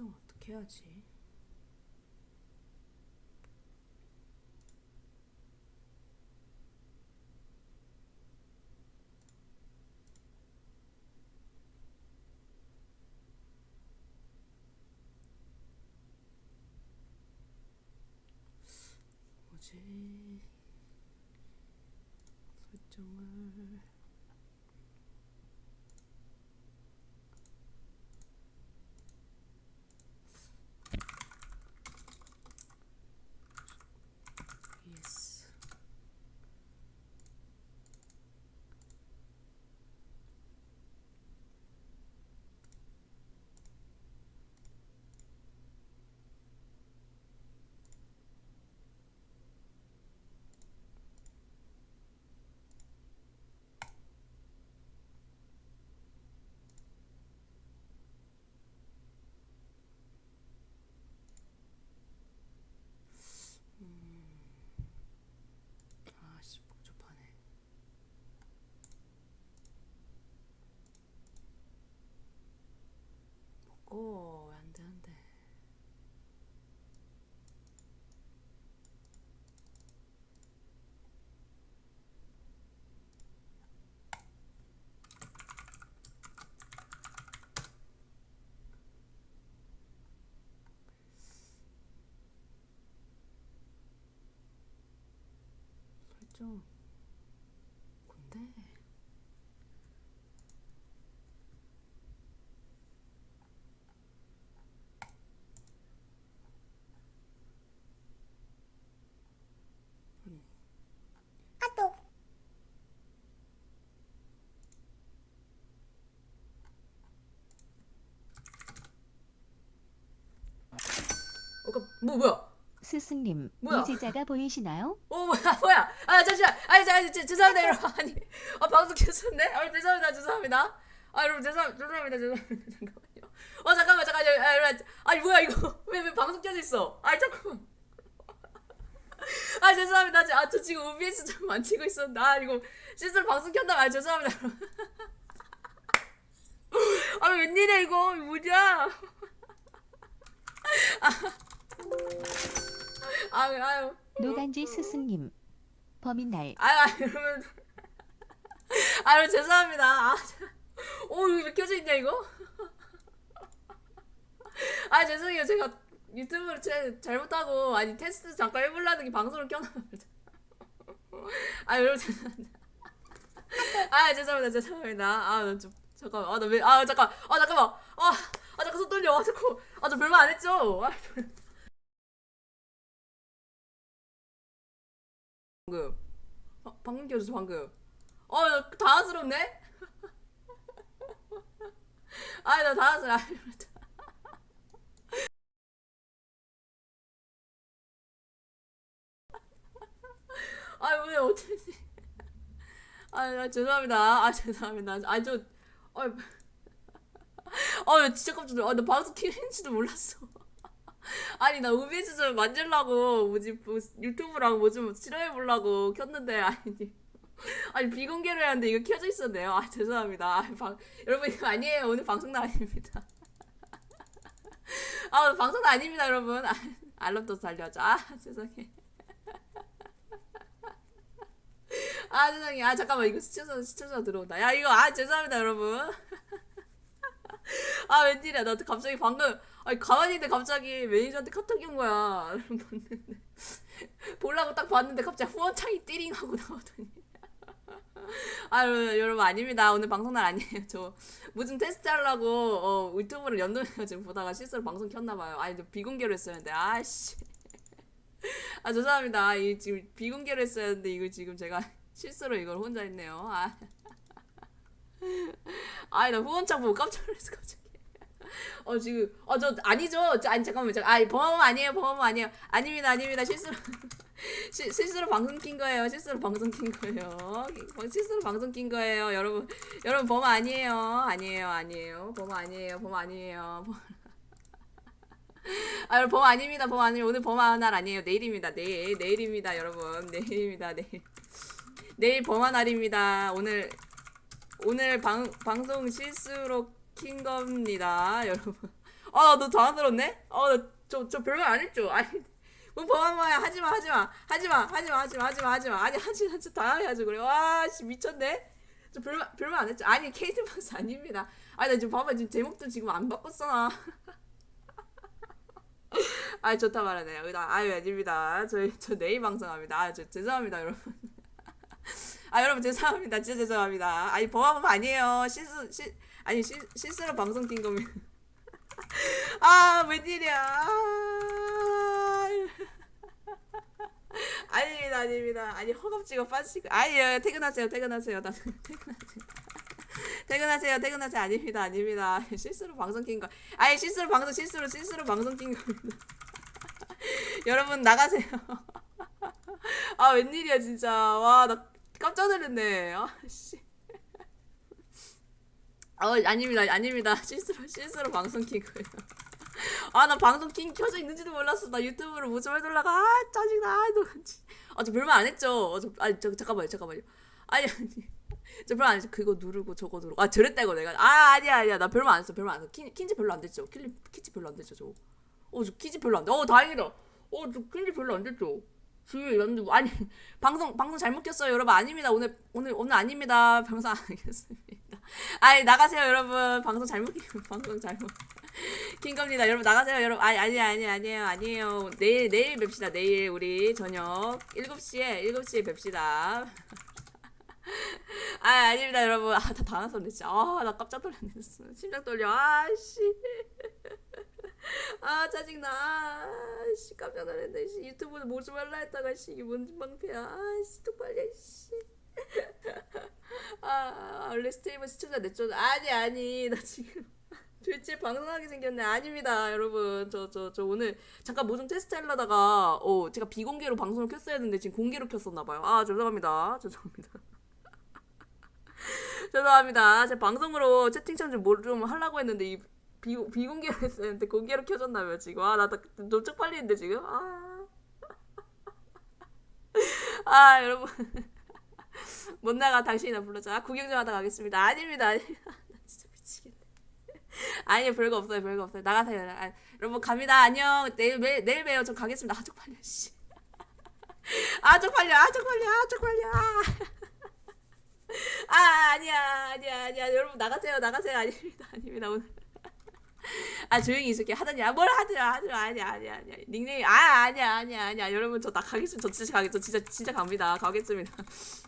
설정 어떻게 해야지? 설정을 예스. 아씨 복잡하네. 먹고 안 되는데. 설정 뭔데? 어, 그, 뭐 뭐야? 스승님, 뭐야? 유지자가 보이시나요? 어 뭐야 뭐야? 아 잠시만. 아니 자, 자, 죄송합니다 여러분. 아니 아 방송 켰었네 아 죄송합니다 죄송합니다. 아 여러분 죄송 죄송합니다 죄송합니다. 잠깐만요. 어 잠깐만 잠깐만요 아 여러분 아니 뭐야 이거? 왜 왜 방송 켜져 있어? 아 잠깐만. 아 죄송합니다. 아 저 지금 OBS 좀 만지고 있었는데. 아 이거 실수로 방송 켰나 아 죄송합니다 여러분. 아 웬일이야 이거 뭐냐? 아 아유 노간지 스승님, 범인날, 아유, 아유, 여러분. 아, 여러분, 죄송합니다. 아, 자- 오, 이거 왜 켜져 있냐, 이거? 아, 죄송해요. 제가 유튜브를 제, 잘못하고, 아니, 테스트 잠깐 해보려는 게 방송을 켜놨는데. 아, 여러분, 죄송합니다. 아, 죄송합니다. 죄송합니다. 아, 나 좀, 잠깐, 아, 나 왜, 아, 잠깐, 아, 잠깐만. 아, 아, 잠깐, 손 떨려. 아, 잠깐. 아, 저 별말 안 했죠? 아, 방금. 어, 방금 껴줬어 방금. 어, 나 당황스럽네. 아, 나 당황스러워. 아, 왜 어쩌지? 아, 나 죄송합니다. 아, 죄송합니다. 아, 저, 어, 어, 진짜 깜짝 놀라. 아, 나 방송 키는지도 몰랐어. 아니 나 OBS 좀 만들려고 뭐지 뭐, 유튜브랑 뭐 좀 실험해 보려고 켰는데 아니 아니 비공개로 하는데 이거 켜져 있었네요. 아 죄송합니다. 아, 방, 여러분 이거 아니에요. 오늘 방송도 아닙니다. 아 오늘 방송도 아닙니다 여러분. 아, 알람도 살려줘. 아 죄송해. 아 죄송해 아 잠깐만. 이거 시청자 시청자 들어온다. 야 이거 아 죄송합니다 여러분. 아 웬일이야. 나 갑자기 방금 아니 가만히 있는데 갑자기 매니저한테 카톡이 온 거야. 보려고 딱 봤는데 갑자기 후원창이 띠링 하고 나오더니. 아 여러분, 아닙니다. 오늘 방송날 아니에요. 저 무슨 테스트 하려고 어, 유튜브를 연동해가지고 보다가 실수로 방송 켰나봐요. 아니 저 비공개로 했었는데. 아씨. 아 죄송합니다. 이 지금 비공개로 했었는데 이거 지금 제가 실수로 이걸 혼자 했네요. 아. 아니 나 후원창 보고 깜짝 놀랐어 갑자기 어 지금 어 저 아니죠. 저, 아니 잠깐만 잠깐 아 범험 아니에요. 범험 아니에요. 아닙니다. 아닙니다. 실수로 시, 실수로 방송 킨 거예요. 실수로 방송 킨 거예요. 실수로 방송 킨 거예요. 여러분 여러분 범 아니에요. 아니에요. 아니에요. 범 아니에요. 범 아니에요. 범... 아 범 아닙니다. 범 아니에요 오늘 범한 날 아니에요. 내일입니다. 내일 내일입니다 여러분. 내일입니다. 내일. 내일 범한 날입니다. 오늘 오늘 방, 방송 실수로 킨 겁니다, 여러분. 아, 너 당황스럽네? 어, 저, 저 별말 안 했죠? 아니, 뭐 범한마야 하지마, 하지마, 하지마, 하지마, 하지마, 하지마, 하지마. 아니, 하지마, 진짜 당황해가지고 그래. 와, 씨, 미쳤네? 저 별말, 별말 안 했죠? 아니, 케이트박스 아닙니다. 아니, 나 지금 봐봐. 지금 제목도 지금 안 바꿨어, 나. 아, 좋다 말하네. 여기다, 아유, 아닙니다. 저희, 저 내일 방송합니다. 아, 저, 죄송합니다, 여러분. 아, 여러분, 죄송합니다. 진짜 죄송합니다. 아니, 범함 아니에요. 실수, 실, 아니, 실, 실수로 방송 낀 겁니다. 아, 웬일이야. 아. 아닙니다, 아닙니다. 아니, 허겁지겁 빠지고. 아니에요. 퇴근하세요, 퇴근하세요. 나 퇴근하세요. 퇴근하세요, 퇴근하세요. 아닙니다, 아닙니다. 실수로 방송 낀 거. 아니, 실수로 방송, 실수로, 실수로 방송 낀 겁니다. 여러분, 나가세요. 아, 웬일이야, 진짜. 와, 나 깜짝 놀랐네. 아, 씨. 어, 아닙니다, 아닙니다. 실수로, 실수로 방송 킨 거예요. 아, 나 방송 킨 켜져 있는지도 몰랐어. 나 유튜브로 뭐좀 해달라고. 아, 짜증나. 아, 너. 아, 저 별말 안 했죠. 어, 저, 아니, 저, 잠깐만요, 잠깐만요. 아니, 아니. 저 별말 안 했죠. 그거 누르고 저거 누르고. 아, 저랬다, 이거 내가. 아, 아니야, 아니야. 나 별말 안 했어. 별말 안 했어. 킨, 킨지 별로 안 됐죠. 키지 별로 안 됐죠, 저거. 어, 저 키지 별로 안 돼. 어, 다행이다. 어, 저 킨지 별로 안 됐죠. 주위에 이런데 아니 방송 방송 잘못 켰어요 여러분 아닙니다 오늘 오늘 오늘 아닙니다 방송 안 하겠습니다 아니 나가세요 여러분. 방송 잘못 킨 방송 잘못. 킨 겁니다. 여러분 나가세요 여러분. 아니 아니 아니 아니에요 아니에요. 내일 내일 뵙시다 내일 우리 저녁. 7시에 7시에 뵙시다. 아 아닙니다 여러분. 아나 당황스럽네 진짜. 아나 깜짝 놀랐네 심장 떨려. 아씨. 아 짜증나. 아씨 깜짝 놀랐네 씨. 유튜브는 뭐좀 할라 했다가 씨. 이게 뭔 방패야. 아씨 똑바로 씨 아, 원래 스트리머 시청자 내쪽 아니 아니. 나 지금 twitch 방송하게 생겼네. 아닙니다 여러분. 저 저 저 오늘 잠깐 뭐 좀 테스트 하려다가 어 제가 비공개로 방송을 켰어야 했는데 지금 공개로 켰었나 봐요. 아 죄송합니다. 죄송합니다. 죄송합니다. 제 방송으로 채팅창 좀뭘좀 하려고 했는데 이 비, 비공개로 했었는데 공개로 켜졌나봐요 지금. 아나 너무 쪽팔리는데 지금? 아, 아 여러분 못 나가 당신이나 불러줘 아 구경 좀 하다 가겠습니다. 아닙니다. 아닙니다 나 진짜 미치겠네. 아니요 별거 없어요 별거 없어요. 나가세요. 아, 여러분 갑니다. 안녕. 내일 매, 내일 봬요. 저 가겠습니다. 아 쪽 팔려 씨 아 쪽 팔려 아 쪽 팔려 아 쪽 팔려 아. 아 아니야 아니야 아니야. 여러분 나가세요 나가세요. 아닙니다 아닙니다. 오늘 아 조용히 있을게. 하더니 아뭘 하더라 하더라. 아니야 아니야 아니야. 닉네임 아 아니야 아니야 아니야. 여러분 저 나 가겠습니다. 저 진짜 가겠 저 진짜 진짜 갑니다. 가겠습니다.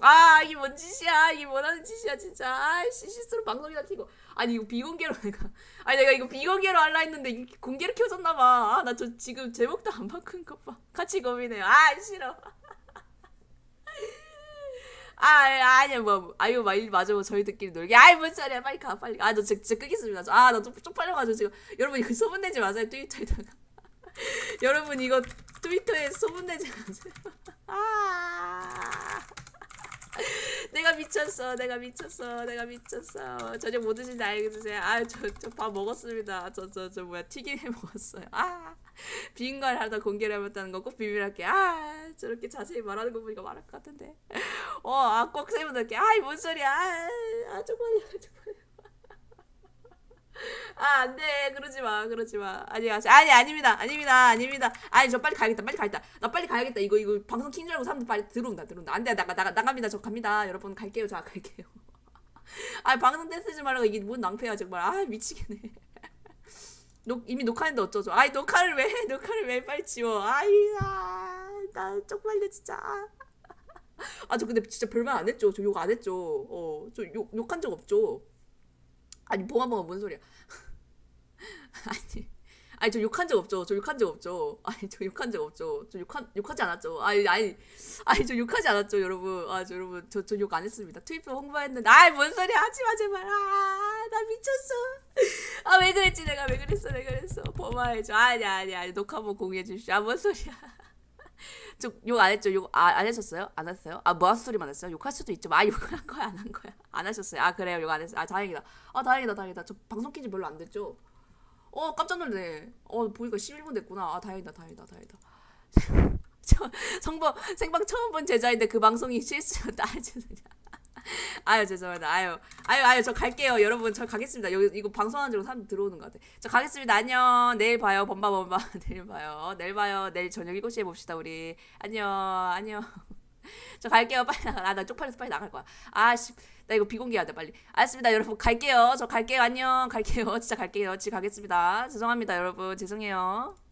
아 이게 뭔 짓이야? 이게 뭐라는 짓이야 진짜. 아씨 실수로 방송이나 키고. 아니 이거 비공개로 내가 아니 내가 이거 비공개로 할라 했는데 공개로 켜졌나 봐 아 나 저 지금 제목도 안 바꾼 거봐. 같이 고민해요. 아 싫어 아, 아니야, 뭐, 아유, 마, 맞아, 뭐, 저희들끼리 놀게. 아이, 뭔 소리야, 빨리 가, 빨리. 아, 너 진짜, 진짜 끄겠습니다. 저, 아, 나 쪽, 쪽팔려가지고 지금. 여러분, 이거 소문내지 마세요, 트위터에다가. 여러분, 이거 트위터에 소문내지 마세요. 아. 내가 미쳤어, 내가 미쳤어, 내가 미쳤어. 저녁 뭐 드신지 알겠으세요? 아, 저, 저 밥 먹었습니다. 저, 저, 저, 뭐야, 튀김 해 먹었어요. 아. 비인 걸 하다 공개를 해봤다는 거 꼭 비밀할게. 아, 저렇게 자세히 말하는 거 보니까 말할 것 같은데. 어, 아, 꼭 세워놓을게. 아이, 뭔 소리야. 아, 아 쪽팔려, 쪽팔려. 아, 안 돼. 그러지 마, 그러지 마. 아니, 아니, 아니, 아닙니다. 아닙니다. 아닙니다. 아니, 저 빨리 가야겠다. 빨리 가야겠다. 나 빨리 가야겠다. 이거, 이거 방송 킨 줄 알고 사람들 빨리 들어온다, 들어온다. 안 돼. 나가, 나가, 나갑니다. 저 갑니다. 여러분, 갈게요. 저 갈게요. 아, 방송 댄스 지 말라고 이게 뭔 낭패야, 정말. 아, 미치겠네. 녹, 이미 녹화했는데 어쩌죠? 아이, 녹화를 왜 해? 녹화를 왜 빨리 지워? 아이, 아, 나 쪽팔려, 진짜. 아, 저 근데 진짜 별말 안 했죠. 저 욕 안 했죠. 어, 저 욕, 욕한 적 없죠. 아니, 봉화봉화 뭔 소리야. 아니, 아니, 저 욕한 적 없죠. 저 욕한 적 없죠. 아니, 저 욕한 적 없죠. 저 욕한, 욕하지 않았죠. 아니, 아니, 아니, 저 욕하지 않았죠, 여러분. 아, 저 여러분, 저, 저 욕 안 했습니다. 트위터 홍보했는데, 아이, 뭔 소리야. 하지 마, 제발. 아, 나 미쳤어. 아, 왜 그랬지? 내가 왜 그랬어? 내가 그랬어. 범화해줘. 아니, 아니, 아니, 녹화 한번 공유해 주시죠. 아, 뭔 소리야. 저욕안 했죠? 욕 아, 안 하셨어요? 안 했어요? 아, 뭐한 소리만 했어요? 욕할 수도 있죠. 아, 욕을 한 거야? 안 한 거야? 안 하셨어요? 아, 그래요. 욕 안 했어요. 아, 다행이다. 아, 다행이다, 다행이다. 저 방송 킨지 별로 안 됐죠? 어, 깜짝 놀래. 어, 보니까 11분 됐구나. 아, 다행이다, 다행이다, 다행이다. 저, 성범, 생방 처음 본 제자인데 그 방송이 실수였다. 아, 죄송해요. 아유 죄송합니다. 아유 아유 아유 저 갈게요. 여러분 저 가겠습니다. 여기 이거 방송하는 줄 사람 들어오는 것 같아. 저 가겠습니다. 안녕. 내일 봐요. 범바 범바. 내일 봐요. 내일 봐요. 내일 저녁 7시에 봅시다 우리. 안녕 안녕. 저 갈게요. 빨리 나가. 아, 나 쪽팔려서 빨리 나갈 거야. 아씨. 나 이거 비공개해야 돼 빨리. 알았습니다 여러분 갈게요. 저 갈게요. 안녕. 갈게요. 진짜 갈게요. 집 가겠습니다. 죄송합니다 여러분. 죄송해요.